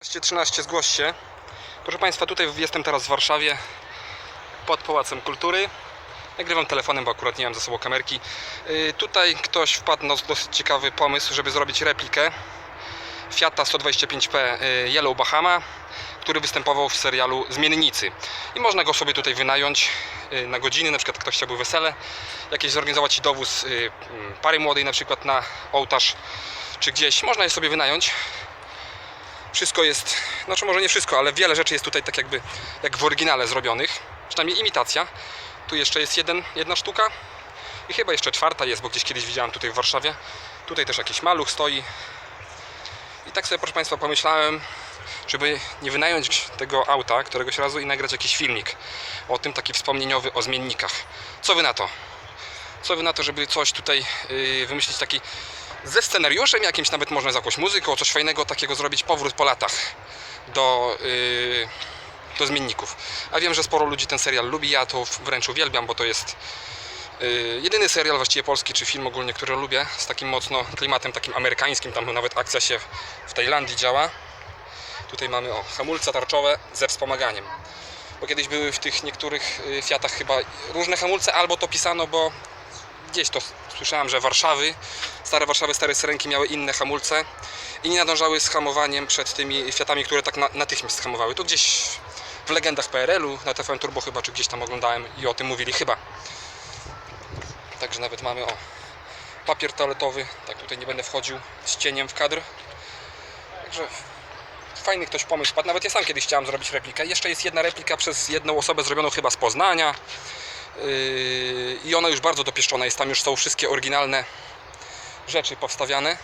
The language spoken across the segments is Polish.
13 zgłoś się. Proszę Państwa, tutaj jestem teraz w Warszawie pod Pałacem Kultury. Nagrywam telefonem, bo akurat nie mam ze sobą kamerki. Yy, Tutaj ktoś wpadł na dosyć ciekawy pomysł, żeby zrobić replikę Fiata 125P yy, Yellow Bahama, który występował w serialu Zmiennicy. I można go sobie tutaj wynająć yy, na godziny, na przykład ktoś chciałby wesele, jakieś zorganizować dowóz mm, pary młodej na przykład na ołtarz czy gdzieś. Można je sobie wynająć wszystko jest, znaczy może nie wszystko, ale wiele rzeczy jest tutaj tak jakby jak w oryginale zrobionych, przynajmniej imitacja. Tu jeszcze jest jeden, jedna sztuka i chyba jeszcze czwarta jest, bo gdzieś kiedyś widziałem tutaj w Warszawie. Tutaj też jakiś maluch stoi. I tak sobie proszę Państwa pomyślałem, żeby nie wynająć tego auta któregoś razu i nagrać jakiś filmik o tym, taki wspomnieniowy o zmiennikach. Co Wy na to? Co Wy na to, żeby coś tutaj yy, wymyślić taki ze scenariuszem jakimś, nawet można z jakąś muzyką, coś fajnego takiego zrobić, powrót po latach do, yy, do zmienników. A wiem, że sporo ludzi ten serial lubi, ja to wręcz uwielbiam, bo to jest yy, jedyny serial właściwie polski, czy film ogólnie, który lubię, z takim mocno klimatem takim amerykańskim, tam nawet akcja się w Tajlandii działa. Tutaj mamy o, hamulce tarczowe ze wspomaganiem. Bo kiedyś były w tych niektórych yy, Fiatach chyba różne hamulce, albo to pisano, bo gdzieś to słyszałem, że Warszawy, stare Warszawy, stare Syrenki miały inne hamulce i nie nadążały z hamowaniem przed tymi Fiatami, które tak na, natychmiast hamowały. To gdzieś w legendach PRL-u, na TVN Turbo chyba, czy gdzieś tam oglądałem i o tym mówili chyba. Także nawet mamy o papier toaletowy, tak tutaj nie będę wchodził z cieniem w kadr. Także fajny ktoś pomysł wpadł. Nawet ja sam kiedyś chciałem zrobić replikę. Jeszcze jest jedna replika przez jedną osobę zrobioną chyba z Poznania. Yy, i ona już bardzo dopieszczona jest, tam już są wszystkie oryginalne rzeczy powstawiane.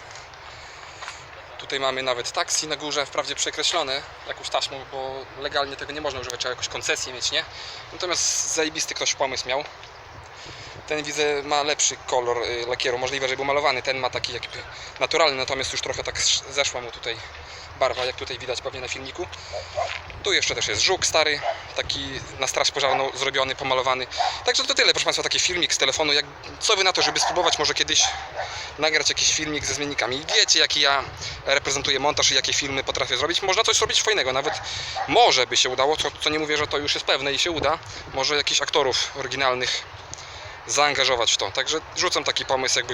Tutaj mamy nawet taksi na górze, wprawdzie przekreślone jakąś taśmą, bo legalnie tego nie można używać, trzeba jakąś koncesję mieć, nie? Natomiast zajebisty ktoś pomysł miał. Ten widzę ma lepszy kolor y, lakieru, możliwe, że był malowany, ten ma taki jakby naturalny, natomiast już trochę tak sz- zeszła mu tutaj barwa, jak tutaj widać pewnie na filmiku. Tu jeszcze też jest żuk stary, taki na straż pożarną zrobiony, pomalowany. Także to tyle, proszę Państwa, taki filmik z telefonu. Jak, co Wy na to, żeby spróbować może kiedyś nagrać jakiś filmik ze zmiennikami? Wiecie, jaki ja reprezentuję montaż i jakie filmy potrafię zrobić. Można coś zrobić fajnego, nawet może by się udało, co, co nie mówię, że to już jest pewne i się uda. Może jakichś aktorów oryginalnych zaangażować w to. Także rzucam taki pomysł, jakby